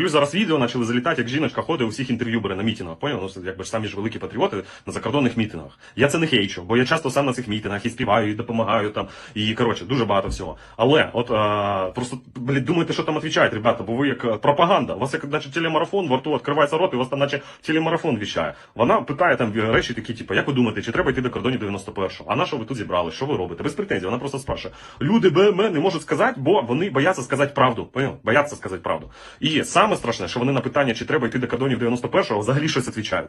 Плюс зараз відео почали залітати, як жіночка ходить у всіх інтерв'ю бере на мітингах. Поняв? Ну, якби ж самі ж великі патріоти на закордонних мітингах. Я це не хейчу, бо я часто сам на цих мітингах і співаю, і допомагаю там, і коротше, дуже багато всього. Але от а, просто блін, думайте, що там відповідають, ребята, бо ви як е, пропаганда. У вас як наче телемарафон, во рту відкривається рот, і у вас там наче телемарафон віщає. Вона питає там речі такі, типу, як ви думаєте, чи треба йти до кордонів 91-го? А на що ви тут зібрали? Що ви робите? Без претензій. Вона просто спрашує. Люди БМ не можуть сказати, бо вони бояться сказати правду. Поняв? Бояться сказати правду. І саме страшне, що вони на питання, чи треба йти до кордонів 91-го, взагалі щось відповідають.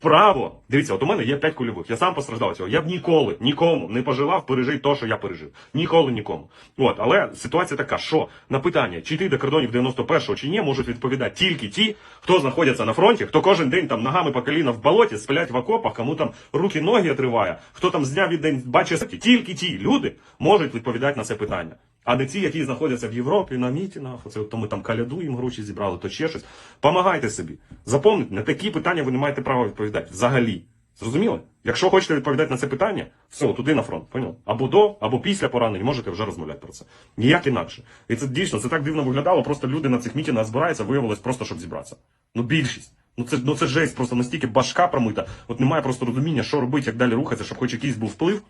Право, дивіться, от у мене є 5 кульових. Я сам постраждав цього. Я б ніколи нікому не пожелав пережити те, що я пережив. Ніколи нікому. От, але ситуація така, що на питання, чи йти до кордонів 91-го чи ні, можуть відповідати тільки ті, хто знаходяться на фронті, хто кожен день там ногами по коліна в болоті, сплять в окопах, кому там руки ноги отриває, хто там з дня від день бачить. Тільки ті люди можуть відповідати на це питання. А не ті, які знаходяться в Європі на мітингах, оце то ми там калядуємо, гроші зібрали, то ще щось. Помагайте собі. Запам'ятайте, на такі питання ви не маєте права відповідати. Взагалі. Зрозуміло? Якщо хочете відповідати на це питання, все, туди на фронт. Поняв? Або до, або після поранень можете вже розмовляти про це. Ніяк інакше. І це дійсно це так дивно виглядало. Просто люди на цих мітінгах збираються, виявилось просто, щоб зібратися. Ну більшість. Ну це ну це жесть, просто настільки башка промита. От немає просто розуміння, що робити, як далі рухатися, щоб хоч якийсь був вплив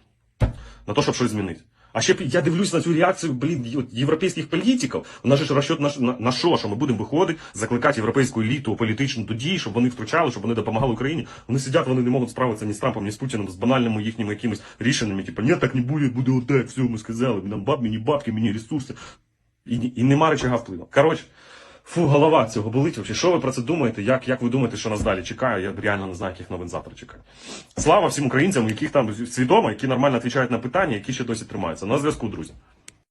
на те, щоб щось змінити. А ще я дивлюсь на цю реакцію блін, європейських політиків. У нас же розчет на, на, на що? Що ми будемо виходити, закликати європейську еліту політичну до дій, щоб вони втручали, щоб вони допомагали Україні. Вони сидять, вони не можуть справитися ні з Трампом, ні з Путіним, з банальними їхніми якимись рішеннями. Типу, ні, так не буде, буде отак, все, ми сказали, нам баб, мені бабки, мені ресурси. І, і нема речага впливу. Коротше, фу, голова цього болить. Вообще. Що ви про це думаєте? Як, як ви думаєте, що нас далі чекає? Я реально не знаю, яких новин завтра чекає. Слава всім українцям, яких там свідомо, які нормально відповідають на питання, які ще досі тримаються. На зв'язку, друзі.